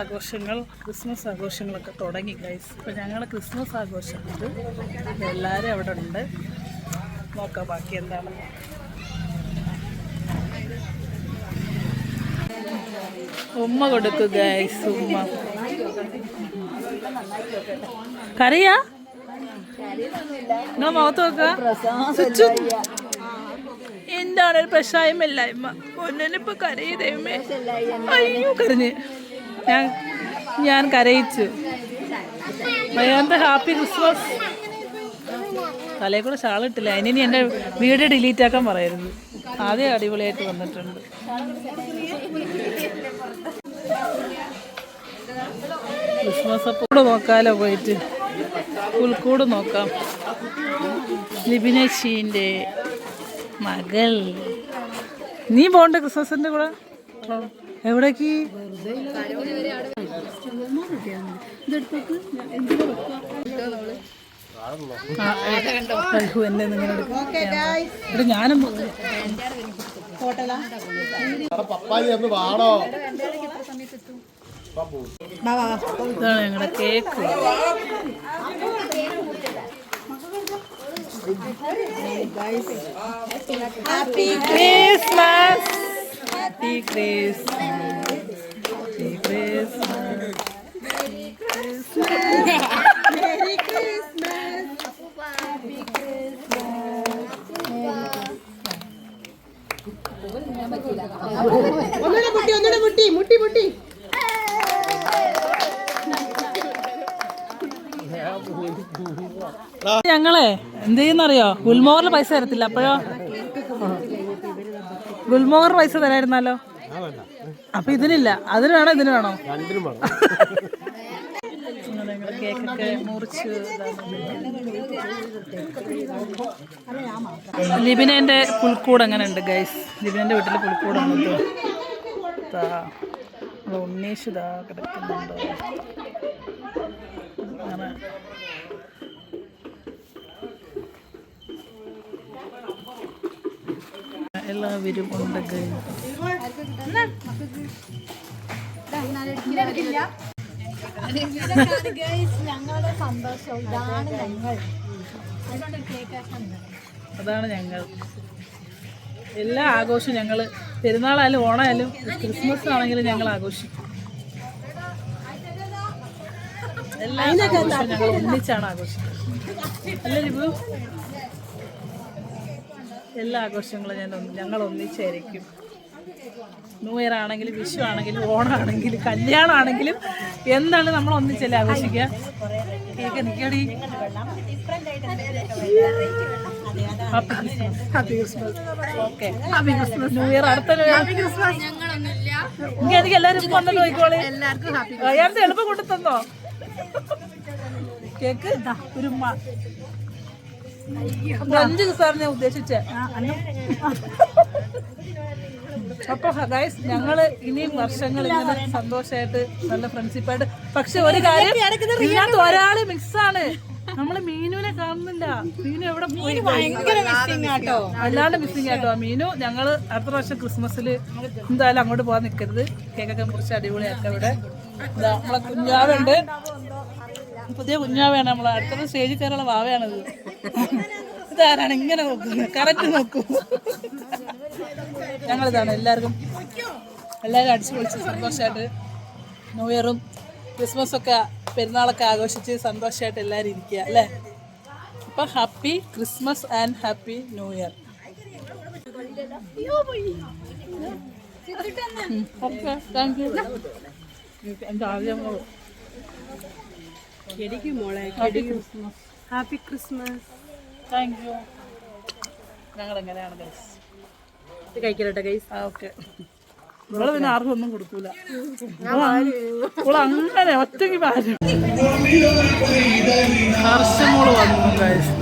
ആഘോഷങ്ങൾ ക്രിസ്മസ് ആഘോഷങ്ങളൊക്കെ തുടങ്ങി ഗൈസ് ഇപ്പം ഞങ്ങൾ ക്രിസ്മസ് ആഘോഷമുണ്ട് എല്ലാവരും അവിടെ ഉണ്ട്. നോക്കാം ബാക്കി എന്താണ്. ഉമ്മ കൊടുക്കു ഗൈസ് ഉമ്മ. കറിയാ? എന്നാ മുഖത്ത് നോക്ക. എന്താണ് ഒരു പ്രശായമില്ലായ്മ ഒന്നിനിപ്പോ കരയി ദൈവമേ. അയ്യോ കരഞ്ഞ്. ഞാൻ ഞാൻ കരയിച്ചു. ഭയങ്കര ഹാപ്പി ക്രിസ്മസ്. തലയിൽ കൂടെ ഷാളിട്ടില്ല അതിനി എന്റെ വീട് ഡിലീറ്റ് ആക്കാൻ പറയരുത് ആദ്യം അടിപൊളിയായിട്ട് വന്നിട്ടുണ്ട്. ക്രിസ്മസ് അപ്പോട് നോക്കാലോ പോയിട്ട്. പുൽക്കൂട് നോക്കാം. ലിബിനശീന്റെ മകൾ. നീ പോണ്ട ക്രിസ്മസിന്റെ കൂടെ? എവിടേക്ക്? എന്നെ. ഇവിടെ ഞാനും ഇതാണ് ഞങ്ങളുടെ cake. Happy Christmas happy Christmas. Happy Christmas. ഒന്നുകൂടെ മുട്ടി ഒന്നുകൂടെ മുട്ടി മുട്ടി മുട്ടി ഞങ്ങളെ എന്ത് ചെയ്യുന്നറിയോ ഗുൽമോഹറിൽ പൈസ തരത്തില്ല അപ്പോഴോ ഗുൽമോഹർ പൈസ തരായിരുന്നല്ലോ അപ്പൊ ഇതിനില്ല. അതിന് വേണോ ഇതിന് വേണോ. രണ്ടിനും വേണം. കേക്കൊക്കെ മുറിച്ച് ലിബിനെ പുൽക്കൂട് അങ്ങനെ ഉണ്ട് ഗൈസ് ലിബിനെ വീട്ടിൽ പുൽക്കൂടാണ് ഉണ്ണീഷിതാ കിടക്കുന്നുണ്ട്. അങ്ങനെ. എല്ലാവരും ഉണ്ട് അതാണ് ഞങ്ങൾ. എല്ലാ ആഘോഷവും ഞങ്ങൾ പെരുന്നാളായാലും ഓണമായാലും ക്രിസ്മസ് ആണെങ്കിലും ഞങ്ങൾ ആഘോഷിക്കും. എല്ലാ ആഘോഷവും ഞങ്ങൾ ഒന്നിച്ചാണ് ആഘോഷിക്കുന്നത്. അല്ലേ എല്ലാ ആഘോഷങ്ങളും ഞാൻ ഞങ്ങൾ ഒന്നിച്ചായിരിക്കും ന്യൂ ഇയർ ആണെങ്കിലും വിഷു ആണെങ്കിലും ഓണാണെങ്കിലും കല്യാണം ആണെങ്കിലും എന്താണ് നമ്മൾ ഒന്നിച്ചല്ലേ ആഘോഷിക്കുക? കേക്ക് നിൽക്കടി. ന്യൂ ഇയർ അടുത്ത ഇനി എനിക്ക് എല്ലാവരും അയാൾക്ക് എളുപ്പം കൊണ്ടു തന്നോ കേക്ക് ഒരു ദിവസമാണ് ഞാൻ ഉദ്ദേശിച്ചേ. അപ്പൊ ഗൈസ് ഞങ്ങൾ ഇനിയും വർഷങ്ങൾ ഇങ്ങനെ സന്തോഷമായിട്ട് നല്ല ഫ്രണ്ട്ഷിപ്പായിട്ട് പക്ഷെ ഒരു കാര്യം ഇതിനകത്ത് ഒരാൾ മിക്സാണ് നമ്മൾ മീനുവിനെ കാണുന്നില്ല. മീനു എവിടെ പോയി? അല്ലാണ്ട് മിസ്സിങ് ആട്ടോ. മീനു ഞങ്ങൾ അടുത്ത പ്രാവശ്യം ക്രിസ്മസിൽ എന്തായാലും അങ്ങോട്ട് പോകാൻ നിൽക്കരുത് കേക്കൊക്കെ മുറിച്ച് അടിപൊളിയാക്കാം ഇവിടെ. നമ്മളെ കുഞ്ഞാവുണ്ട്. പുതിയ കുഞ്ഞാവയാണ് നമ്മളെ. അടുത്ത സ്റ്റേജിൽ കയറുള്ള വാവയാണിത്. ഇതാരാണ്? ഇങ്ങനെ നോക്കുന്നത് കറക്റ്റ് നോക്കൂ. ഞങ്ങളിതാണ് എല്ലാവർക്കും. എല്ലാവരും അടിച്ചു പൊളിച്ച് സന്തോഷമായിട്ട് ന്യൂ ഇയറും ക്രിസ്മസ് ഒക്കെ പെരുന്നാളൊക്കെ ആഘോഷിച്ച് സന്തോഷമായിട്ട് എല്ലാവരും ഇരിക്കുക അല്ലേ? അപ്പം happy Christmas and happy new year. Okay thank you. എന്റെ ആദ്യം? മോളെ Christmas. Happy Christmas thank you ഞങ്ങൾ എങ്ങനെയാണ് ഗൈസ് ഇത് കഴിക്കലട്ടെ ഗൈസ് ആ ഓക്കെ ഇവൾ പിന്നെ ആർക്കും ഒന്നും കൊടുക്കൂല. ഇവൾ അങ്ങനെ ഒറ്റയ്ക്ക് പാരും ഹർഷമോൾ വന്നു ഗൈസ്